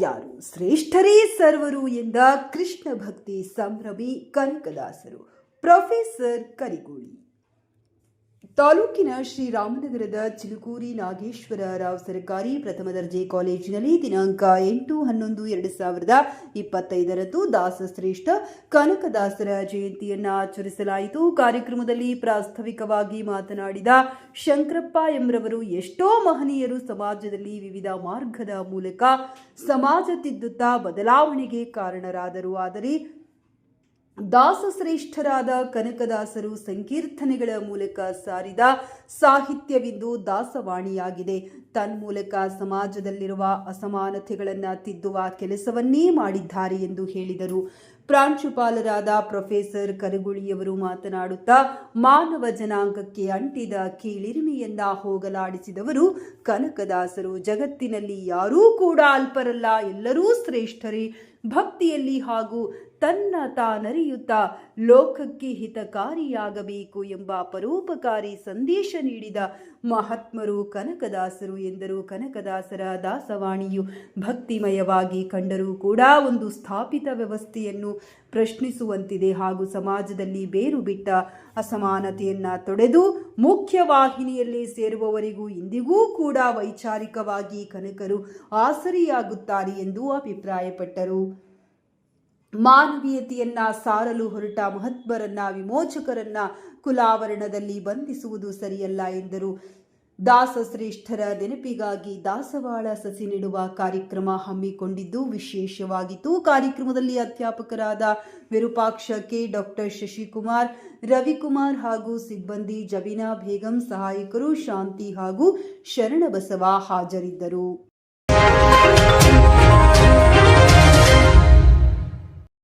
ಯಾರು? ಶ್ರೇಷ್ಠರೇ ಸರ್ವರು ಎಂದ ಕೃಷ್ಣ ಭಕ್ತಿ ಸಂಭ್ರಮಿ ಕನಕದಾಸರು. ಪ್ರೊಫೆಸರ್ ಕರಿಗೋಳಿ. ತಾಲೂಕಿನ ಶ್ರೀರಾಮನಗರದ ಚಿಲುಕೂರಿ ನಾಗೇಶ್ವರ ರಾವ್ ಸರ್ಕಾರಿ ಪ್ರಥಮ ದರ್ಜೆ ಕಾಲೇಜಿನಲ್ಲಿ ದಿನಾಂಕ ಎಂಟು ಹನ್ನೊಂದು ಎರಡು ಸಾವಿರದ ಇಪ್ಪತ್ತೈದರಂದು ದಾಸಶ್ರೇಷ್ಠ ಕನಕದಾಸರ ಜಯಂತಿಯನ್ನು ಆಚರಿಸಲಾಯಿತು. ಕಾರ್ಯಕ್ರಮದಲ್ಲಿ ಪ್ರಾಸ್ತಾವಿಕವಾಗಿ ಮಾತನಾಡಿದ ಶಂಕರಪ್ಪ ಎಂರವರು, ಎಷ್ಟೋ ಮಹನೀಯರು ಸಮಾಜದಲ್ಲಿ ವಿವಿಧ ಮಾರ್ಗದ ಮೂಲಕ ಸಮಾಜ ತಿದ್ದುತ್ತಾ ಬದಲಾವಣೆಗೆ ಕಾರಣರಾದರು ಆದರೆ ದಾಸಶ್ರೇಷ್ಠರಾದ ಕನಕದಾಸರು ಸಂಕೀರ್ತನೆಗಳ ಮೂಲಕ ಸಾರಿದ ಸಾಹಿತ್ಯವಿದ್ದು ದಾಸವಾಣಿಯಾಗಿದೆ. ತನ್ಮೂಲಕ ಸಮಾಜದಲ್ಲಿರುವ ಅಸಮಾನತೆಗಳನ್ನು ತಿದ್ದುವ ಕೆಲಸವನ್ನೇ ಮಾಡಿದ್ದಾರೆ ಎಂದು ಹೇಳಿದರು. ಪ್ರಾಂಶುಪಾಲರಾದ ಪ್ರೊಫೆಸರ್ ಕರಗುಳಿಯವರು ಮಾತನಾಡುತ್ತಾ, ಮಾನವ ಜನಾಂಗಕ್ಕೆ ಅಂಟಿದ ಕೀಳಿರಿಮೆಯನ್ನ ಹೋಗಲಾಡಿಸಿದವರು ಕನಕದಾಸರು. ಜಗತ್ತಿನಲ್ಲಿ ಯಾರೂ ಕೂಡ ಅಲ್ಪರಲ್ಲ, ಎಲ್ಲರೂ ಶ್ರೇಷ್ಠರೇ. ಭಕ್ತಿಯಲ್ಲಿ ಹಾಗೂ ತನ್ನ ತಾನರಿಯುತ್ತಾ ಲೋಕಕ್ಕೆ ಹಿತಕಾರಿಯಾಗಬೇಕು ಎಂಬ ಪರೋಪಕಾರಿ ಸಂದೇಶ ನೀಡಿದ ಮಹಾತ್ಮರು ಕನಕದಾಸರು ಎಂದರು. ಕನಕದಾಸರ ದಾಸವಾಣಿಯು ಭಕ್ತಿಮಯವಾಗಿ ಕಂಡರೂ ಕೂಡ ಒಂದು ಸ್ಥಾಪಿತ ವ್ಯವಸ್ಥೆಯನ್ನು ಪ್ರಶ್ನಿಸುವಂತಿದೆ ಹಾಗೂ ಸಮಾಜದಲ್ಲಿ ಬೇರು ಬಿಟ್ಟ ಅಸಮಾನತೆಯನ್ನು ತೊಡೆದು ಮುಖ್ಯವಾಹಿನಿಯಲ್ಲಿ ಸೇರುವವರಿಗೂ ಇಂದಿಗೂ ಕೂಡ ವೈಚಾರಿಕವಾಗಿ ಕನಕರು ಆಸರಿಯಾಗುತ್ತಾರೆ ಎಂದು ಅಭಿಪ್ರಾಯಪಟ್ಟರು. ಮಾನವೀಯತೆಯನ್ನ ಸಾರಲು ಹೊರಟ ಮಹತ್ವರನ್ನ ವಿಮೋಚಕರನ್ನ ಕುಲಾವರಣದಲ್ಲಿ ಬಂಧಿಸುವುದು ಸರಿಯಲ್ಲ ಎಂದರು. ದಾಸಶ್ರೇಷ್ಠರ ನೆನಪಿಗಾಗಿ ದಾಸವಾಳ ಸಸಿ ನೆಡುವ ಕಾರ್ಯಕ್ರಮ ಹಮ್ಮಿಕೊಂಡಿದ್ದು ವಿಶೇಷವಾಗಿತ್ತು. ಕಾರ್ಯಕ್ರಮದಲ್ಲಿ ಅಧ್ಯಾಪಕರಾದ ವಿರೂಪಾಕ್ಷ ಕೆ, ಡಾಕ್ಟರ್ ಶಶಿಕುಮಾರ್, ರವಿಕುಮಾರ್ ಹಾಗೂ ಸಿಬ್ಬಂದಿ ಜಬೀನಾ ಬೇಗಂ ಸಹಾಯಕರು ಶಾಂತಿ ಹಾಗೂ ಶರಣಬಸವ ಹಾಜರಿದ್ದರು.